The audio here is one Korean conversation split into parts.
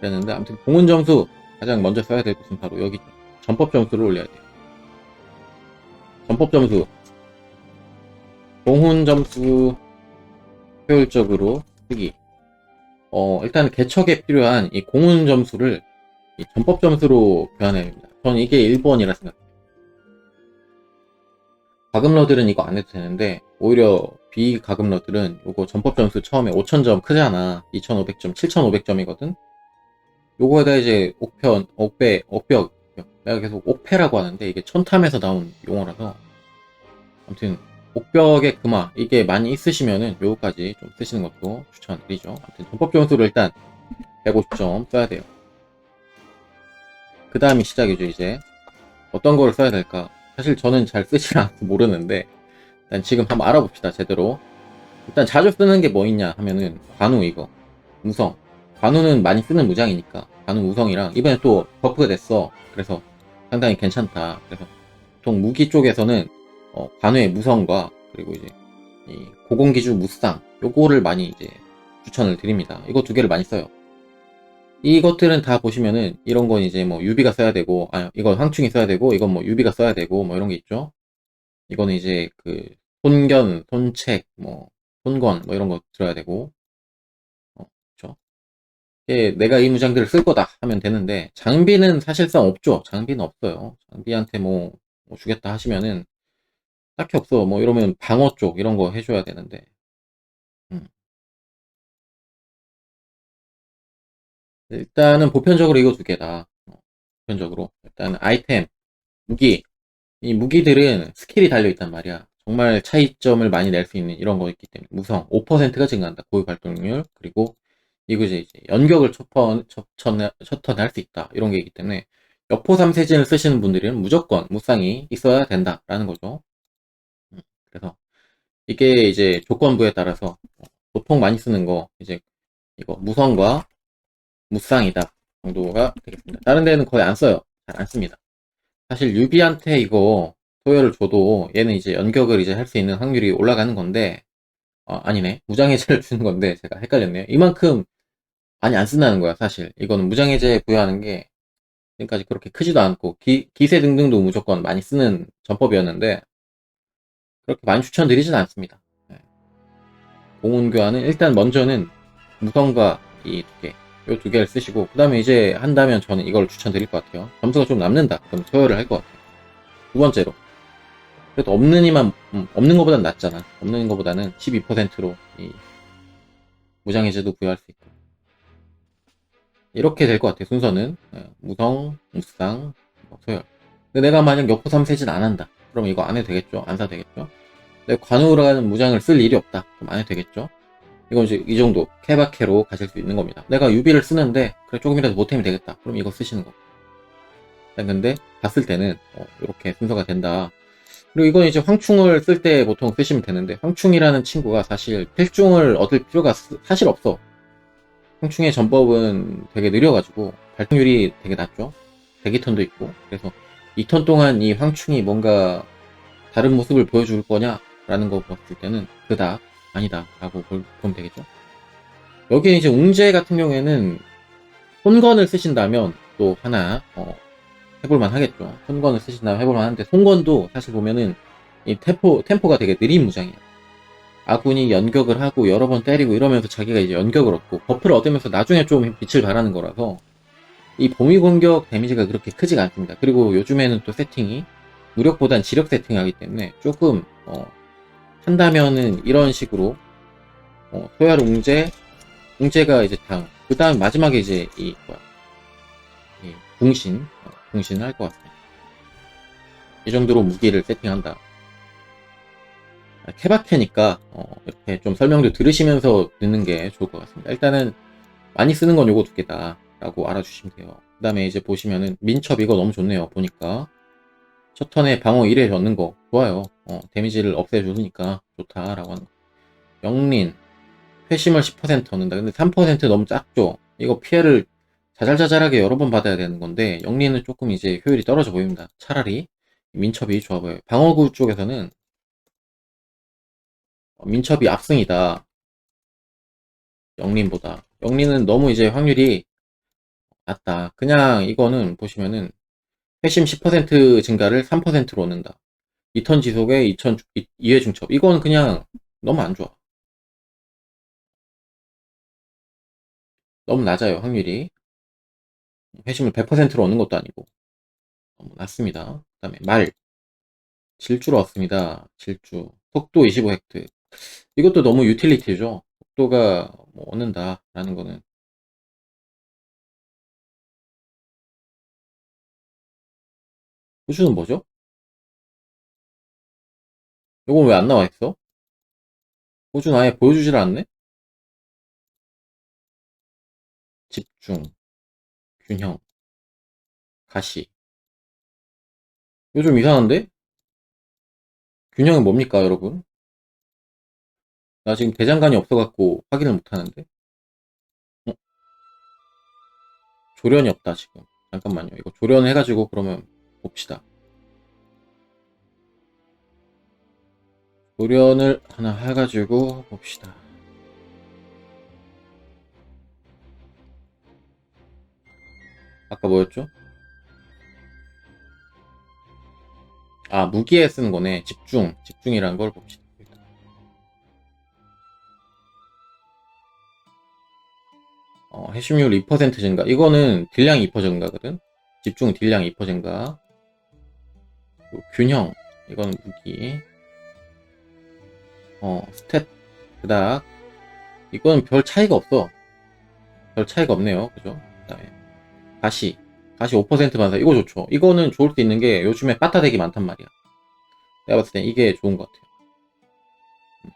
그랬는데 아무튼 공훈 점수 가장 먼저 써야 될 것은 바로 여기죠. 전법 점수를 올려야 돼요. 전법 점수 공훈 점수 효율적으로 쓰기 어 일단 개척에 필요한 이 공훈 점수를 이 전법 점수로 교환해야 됩니다. 저는 이게 1번이라 생각해요. 가금러들은 이거 안 해도 되는데 오히려 비가금러들은 요거 전법 점수 처음에 5000점 크잖아 2500점 7500점이거든 요거에다 이제 옥편 옥배 옥벽 내가 계속 옥패라고 하는데 이게 천탐에서 나온 용어라서 아무튼 옥벽의 금화 이게 많이 있으시면은 요거까지 좀 쓰시는 것도 추천드리죠. 아무튼 전법 점수를 일단 150점 써야 돼요. 그 다음이 시작이죠 이제. 어떤 거를 써야 될까? 사실 저는 잘 쓰지 않아서 모르는데 일단 지금 한번 알아봅시다 제대로. 일단 자주 쓰는 게 뭐 있냐 하면은 관우 이거 무성 관우는 많이 쓰는 무장이니까 관우 무성이랑 이번에 또 버프가 됐어. 그래서 상당히 괜찮다. 그래서 보통 무기 쪽에서는 어, 관우의 무성과 그리고 이제 이 고공기주 무쌍 요거를 많이 이제 추천을 드립니다. 이거 두 개를 많이 써요. 이것들은 다 보시면은 이런 건 이제 뭐 유비가 써야 되고 아 이건 황충이 써야 되고 이건 뭐 유비가 써야 되고 뭐 이런 게 있죠. 이거는 이제 그 손견, 손책, 뭐 손권 뭐 이런 거 들어야 되고 예, 내가 이 무장들을 쓸 거다 하면 되는데 장비는 사실상 없죠. 장비는 없어요. 장비한테 뭐, 뭐 주겠다 하시면은 딱히 없어. 뭐 이러면 방어 쪽 이런 거 해줘야 되는데. 음. 일단은 보편적으로 이거 두 개다. 어, 보편적으로. 일단 아이템 무기. 이 무기들은 스킬이 달려 있단 말이야. 정말 차이점을 많이 낼 수 있는 이런 거 있기 때문에. 무성 5%가 증가한다. 고유 발동률 그리고 이거 이제 연격을 첫턴 첫턴 첫턴 할수 있다. 이런 게 있기 때문에 여포 3세진을 쓰시는 분들은 무조건 무쌍이 있어야 된다라는 거죠. 음, 그래서 이게 이제 조건부에 따라서 보통 많이 쓰는 거 이제 이거 무성과 무쌍이다 정도가 되겠습니다. 다른 데는 거의 안 써요. 잘 안 씁니다. 사실 유비한테 이거 소열을 줘도 얘는 이제 연격을 이제 할 수 있는 확률이 올라가는 건데 어, 아니네. 무장해제를 주는 건데 제가 헷갈렸네요. 이만큼 많이 안 쓴다는 거야 사실. 이거는 무장해제 부여하는 게 지금까지 그렇게 크지도 않고 기, 기세 등등도 무조건 많이 쓰는 전법이었는데 그렇게 많이 추천드리진 않습니다. 네. 공운 교환은 일단 먼저는 무성과 이 두 개, 요 두 개를 쓰시고 그 다음에 이제 한다면 저는 이걸 추천드릴 것 같아요. 점수가 좀 남는다. 그럼 소열을 할 것 같아요. 두 번째로. 그래도 없는 이만 음, 없는 것보단 낫잖아. 없는 것보다는 12%로 이 무장해제도 부여할 수 있고 이렇게 될 것 같아 순서는. 예, 무성, 무쌍, 뭐 소열. 근데 내가 만약 여포 3세진 안 한다. 그럼 이거 안 해도 되겠죠? 안 사도 되겠죠? 내가 관우로 가는 무장을 쓸 일이 없다. 그럼 안 해도 되겠죠? 이건 이제 이 정도 케바케로 가실 수 있는 겁니다. 내가 유비를 쓰는데 그래 조금이라도 보탬이 되겠다. 그럼 이거 쓰시는 거. 일단 근데 봤을 때는 어, 이렇게 순서가 된다. 그리고 이건 이제 황충을 쓸 때 보통 쓰시면 되는데 황충이라는 친구가 사실 필중을 얻을 필요가 스- 사실 없어 황충의 전법은 되게 느려가지고 발동률이 되게 낮죠? 대기턴도 있고. 그래서 이턴 동안 이 황충이 뭔가 다른 모습을 보여줄 거냐 라는 거 봤을 때는 그닥 아니다 라고 볼- 보면 되겠죠? 여기에 이제 웅제 같은 경우에는 손건을 쓰신다면 또 하나 어, 해볼만 하겠죠? 손건을 쓰신다면 해볼만 한데 손건도 사실 보면은 이 템포, 템포가 되게 느린 무장이에요 아군이 연격을 하고 여러 번 때리고 이러면서 자기가 이제 연격을 얻고 버프를 얻으면서 나중에 좀 빛을 발하는 거라서 이 범위 공격 데미지가 그렇게 크지가 않습니다. 그리고 요즘에는 또 세팅이 무력보단 지력 세팅하기 때문에 조금 어, 한다면은 이런 식으로 어, 소열 웅제 웅제가 이제 다음 그 다음 마지막에 이제 이 뭐야 이 궁신 어, 궁신을 할 것 같습니다. 이 정도로 무기를 세팅한다. 케바케니까 어, 이렇게 좀 설명도 들으시면서 듣는 게 좋을 것 같습니다. 일단은 많이 쓰는 건 요거 두 개다 라고 알아주시면 돼요. 그 다음에 이제 보시면은 민첩 이거 너무 좋네요. 보니까 첫 턴에 방어 1회 넣는 거 좋아요. 어, 데미지를 없애주니까 좋다라고 하는 거. 영린 회심을 10% 얻는다. 근데 3% 너무 작죠. 이거 피해를 자잘자잘하게 여러 번 받아야 되는 건데 영린은 조금 이제 효율이 떨어져 보입니다. 차라리 민첩이 좋아 보여요. 방어구 쪽에서는 어, 민첩이 압승이다. 영린보다. 영린은 너무 이제 확률이 낮다. 그냥 이거는 보시면은 회심 10% 증가를 3%로 얻는다. 2턴 지속에 2천 2회 중첩. 이건 그냥 너무 안 좋아. 너무 낮아요, 확률이. 회심을 100%로 얻는 것도 아니고. 너무 낮습니다. 그 다음에 말. 질주로 얻습니다. 질주. 속도 25헥트. 이것도 너무 유틸리티죠. 속도가 뭐 얻는다라는 거는. 호주는 뭐죠? 이건 왜 안 나와 있어? 호주는 아예 보여주질 않네? 집중, 균형, 가시. 좀 이상한데? 균형은 뭡니까, 여러분? 나 지금 대장간이 없어갖고 확인을 못하는데? 어? 조련이 없다, 지금. 잠깐만요. 이거 조련해가지고 그러면 봅시다. 조련을 하나 해가지고 봅시다. 아까 뭐였죠? 아, 무기에 쓰는 거네. 집중. 집중이라는 걸 봅시다. 어, 해심률 2% 증가. 이거는 딜량 2% 증가거든? 집중 딜량 2% 증가. 균형. 이거는 무기. 어, 스탯. 그닥. 이거는 별 차이가 없어. 별 차이가 없네요. 그죠? 그 다음에. 가시. 가시 5% 반사. 이거 좋죠. 이거는 좋을 수 있는 게 요즘에 빠따대기 많단 말이야. 내가 봤을 땐 이게 좋은 것 같아요. 음,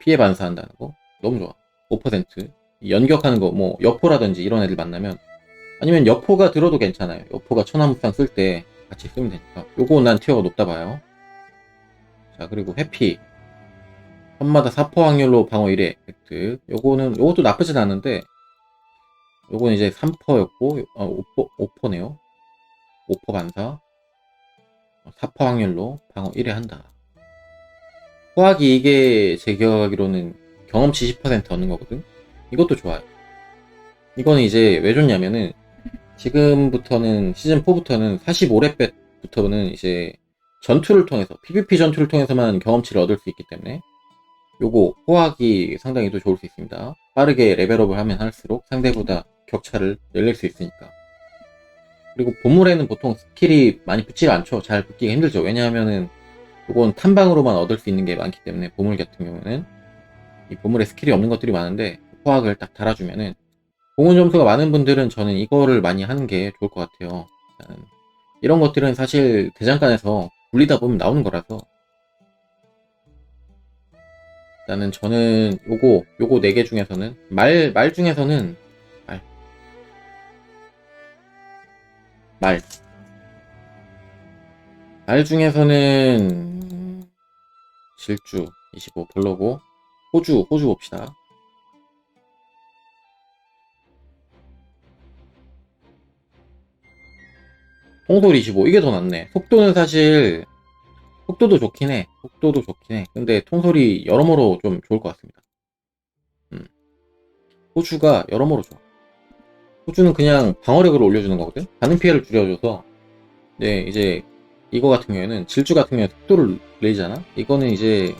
피해 반사한다는 거. 너무 좋아. 5%. 연격하는 거, 뭐, 여포라든지 이런 애들 만나면. 아니면 여포가 들어도 괜찮아요. 여포가 천하무쌍 쓸 때 같이 쓰면 되니까. 요거 난 티어가 높다 봐요. 자, 그리고 회피. 선마다 4포 확률로 방어 1회 획득. 요거는, 요것도 나쁘진 않은데, 요건 이제 3퍼였고, 어, 5퍼, 5퍼네요. 5퍼 반사. 4퍼 확률로 방어 1회 한다. 호학이 이게 제 기억하기로는 경험치 10% 얻는 거거든? 이것도 좋아요. 이거는 이제 왜 좋냐면은, 지금부터는, 시즌 4부터는 45렙부터는 이제 전투를 통해서, PVP 전투를 통해서만 경험치를 얻을 수 있기 때문에, 요거 호학이 상당히 또 좋을 수 있습니다. 빠르게 레벨업을 하면 할수록 상대보다 격차를 열릴 수 있으니까. 그리고 보물에는 보통 스킬이 많이 붙지가 않죠. 잘 붙기가 힘들죠. 왜냐하면은 이건 탐방으로만 얻을 수 있는 게 많기 때문에 보물 같은 경우는 이 보물에 스킬이 없는 것들이 많은데 호학을 딱 달아주면은 공원 점수가 많은 분들은 저는 이거를 많이 하는 게 좋을 것 같아요. 이런 것들은 사실 대장간에서 굴리다 보면 나오는 거라서 일단은 저는 요거 요거 네 개 중에서는 말 말 중에서는 말 말. 말 중에서는 질주 25 별로고 호주 호주 봅시다. 통솔 25 이게 더 낫네. 속도는 사실 속도도 좋긴 해. 속도도 좋긴 해. 근데 통솔이 여러모로 좀 좋을 것 같습니다. 음. 호주가 여러모로 좋아. 호주는 그냥 방어력을 올려주는 거거든? 반응 피해를 줄여줘서, 네, 이제, 이거 같은 경우에는, 질주 같은 경우에 속도를 내잖아? 이거는 이제,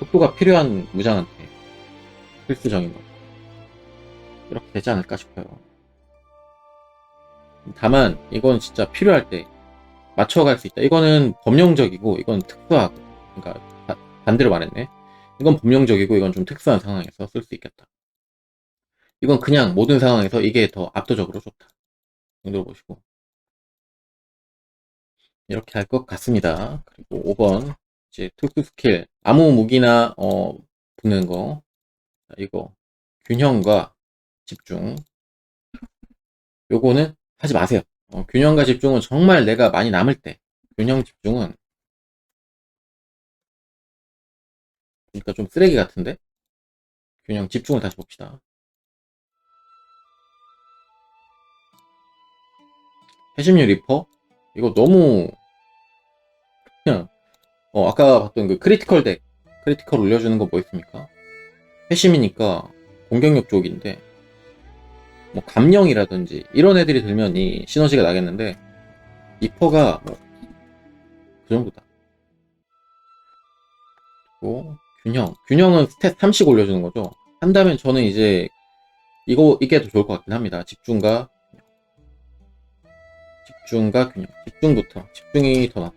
속도가 필요한 무장한테, 필수적인 거. 이렇게 되지 않을까 싶어요. 다만, 이건 진짜 필요할 때, 맞춰갈 수 있다. 이거는 범용적이고, 이건 특수하고, 그러니까, 바, 반대로 말했네. 이건 범용적이고, 이건 좀 특수한 상황에서 쓸 수 있겠다. 이건 그냥 모든 상황에서 이게 더 압도적으로 좋다. 정도로 보시고. 이렇게 할 것 같습니다. 그리고 5번. 이제 특수 스킬. 아무 무기나, 어, 붙는 거. 이거. 균형과 집중. 요거는 하지 마세요. 어, 균형과 집중은 정말 내가 많이 남을 때. 균형 집중은. 그러니까 좀 쓰레기 같은데? 균형 집중을 다시 봅시다. 해심률 리퍼? 이거 너무 그냥 어 아까 봤던 그 크리티컬 덱 크리티컬 올려주는 거 뭐 있습니까? 해심이니까 공격력 쪽인데 뭐 감령이라든지 이런 애들이 들면 이 시너지가 나겠는데 리퍼가 뭐 그 정도다. 그리고 균형. 균형은 스탯 3씩 올려주는 거죠. 한다면 저는 이제 이거 이게 더 좋을 것 같긴 합니다. 집중과 집중과 균형. 집중부터. 집중이 더 낫다.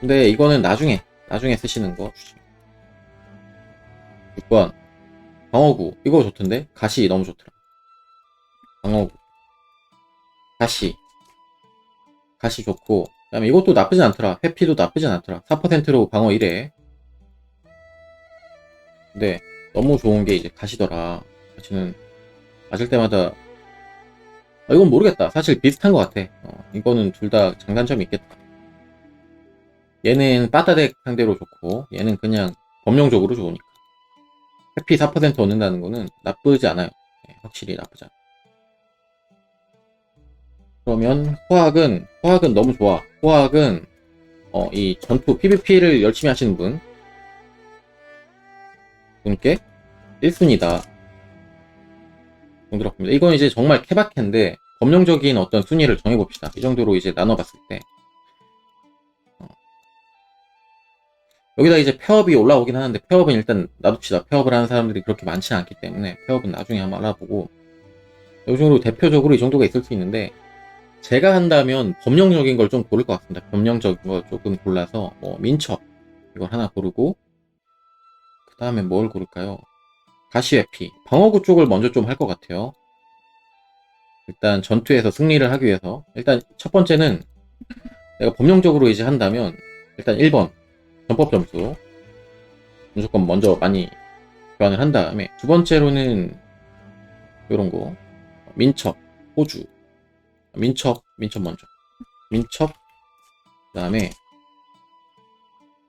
근데 이거는 나중에 나중에 쓰시는 거 주시면. 6번 방어구 이거 좋던데 가시 너무 좋더라. 방어구 가시 가시 좋고 그다음에 이것도 나쁘진 않더라. 회피도 나쁘진 않더라. 4%로 방어 1회. 근데 너무 좋은 게 이제 가시더라. 가시는 맞을 때마다 아, 이건 모르겠다. 사실 비슷한 것 같아. 어, 이거는 둘 다 장단점이 있겠다. 얘는 빠따덱 상대로 좋고 얘는 그냥 범용적으로 좋으니까. 회피 4% 얻는다는 거는 나쁘지 않아요. 네, 확실히 나쁘지 않아. 그러면 호학은 호학은 너무 좋아. 호학은 어, 이 전투 PVP를 열심히 하시는 분 분께 1순위다. 정도로 봅니다. 이건 이제 정말 케바케인데 범용적인 어떤 순위를 정해봅시다. 이 정도로 이제 나눠봤을 때 여기다 이제 폐업이 올라오긴 하는데 폐업은 일단 놔둡시다. 폐업을 하는 사람들이 그렇게 많지 않기 때문에 폐업은 나중에 한번 알아보고 이 정도로 대표적으로 이 정도가 있을 수 있는데 제가 한다면 범용적인 걸 좀 고를 것 같습니다. 범용적인 거 조금 골라서 뭐 민첩 이걸 하나 고르고 그 다음에 뭘 고를까요? 가시회피 방어구 쪽을 먼저 좀 할 것 같아요. 일단 전투에서 승리를 하기 위해서 일단 첫 번째는 내가 범용적으로 이제 한다면 일단 1번 전법 점수 무조건 먼저 많이 교환을 한 다음에 두 번째로는 이런 거. 민첩 호주. 민첩 민첩 먼저. 민첩 그 다음에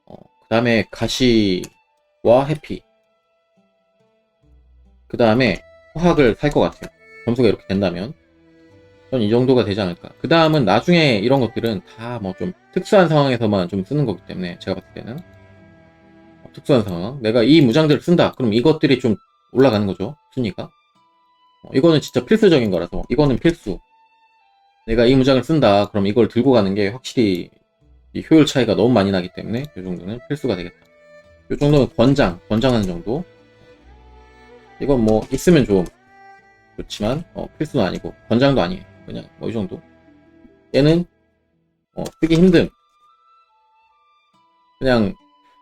어, 그 다음에 가시와 해피. 그 다음에 화학을 살 것 같아요. 점수가 이렇게 된다면 전 이 정도가 되지 않을까. 그 다음은 나중에 이런 것들은 다 뭐 좀 특수한 상황에서만 좀 쓰는 거기 때문에 제가 봤을 때는. 어, 특수한 상황. 내가 이 무장들을 쓴다. 그럼 이것들이 좀 올라가는 거죠. 순위가. 어, 이거는 진짜 필수적인 거라서. 이거는 필수. 내가 이 무장을 쓴다. 그럼 이걸 들고 가는 게 확실히 이 효율 차이가 너무 많이 나기 때문에 이 정도는 필수가 되겠다. 이 정도는 권장, 권장하는 정도. 이건 뭐 있으면 좀 좋지만 어, 필수는 아니고 권장도 아니에요. 그냥 뭐 이 정도. 얘는 어, 쓰기 힘듦. 그냥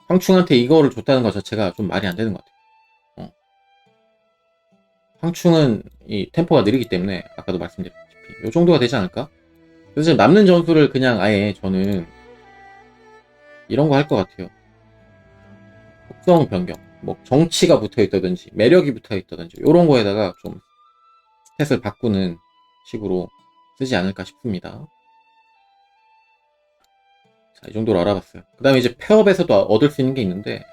황충한테 이거를 줬다는 것 자체가 좀 말이 안 되는 것 같아요. 어. 황충은 이 템포가 느리기 때문에 아까도 말씀드렸죠. 이 정도가 되지 않을까? 그래서 남는 전술을 그냥 아예 저는 이런 거 할 것 같아요. 속성 변경, 뭐 정치가 붙어 있다든지 매력이 붙어 있다든지 이런 거에다가 좀 스탯을 바꾸는 식으로 쓰지 않을까 싶습니다. 자, 이 정도로 알아봤어요. 그 다음에 이제 폐업에서도 얻을 수 있는 게 있는데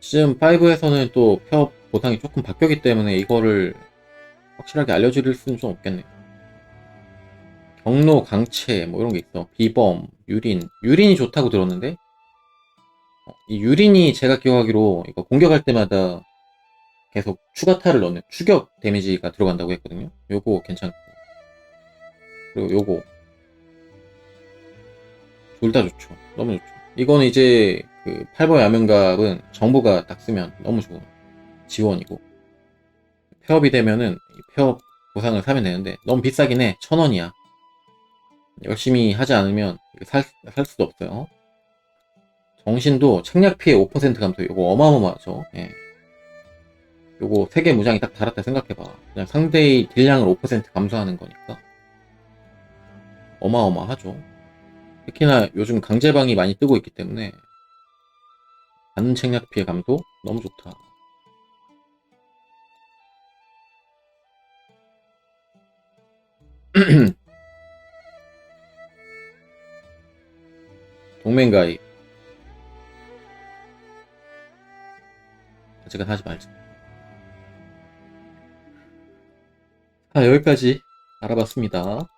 시즌 5에서는 또 폐업 보상이 조금 바뀌었기 때문에 이거를 확실하게 알려드릴 수는 좀 없겠네요. 경로, 강체, 뭐 이런 게 있어. 비범, 유린. 유린이 좋다고 들었는데, 어, 이 유린이 제가 기억하기로 이거 공격할 때마다 계속 추가타를 넣는 추격 데미지가 들어간다고 했거든요. 요거 괜찮고. 그리고 요거. 둘 다 좋죠. 너무 좋죠. 이거는 이제 그 8번 야명갑은 정부가 딱 쓰면 너무 좋은 지원이고. 폐업이 되면은 폐업 보상을 사면 되는데 너무 비싸긴 해. 천 원이야. 열심히 하지 않으면 살, 살 수도 없어요. 정신도 책략 피해 5% 감소. 이거 어마어마하죠. 예. 요거 세개 무장이 딱 달았다 생각해봐. 그냥 상대의 딜량을 5% 감소하는 거니까. 어마어마하죠. 특히나 요즘 강제방이 많이 뜨고 있기 때문에 받는 책략 피해 감소 너무 좋다. 동맹 가입 아직은 하지 말자 자 여기까지 알아봤습니다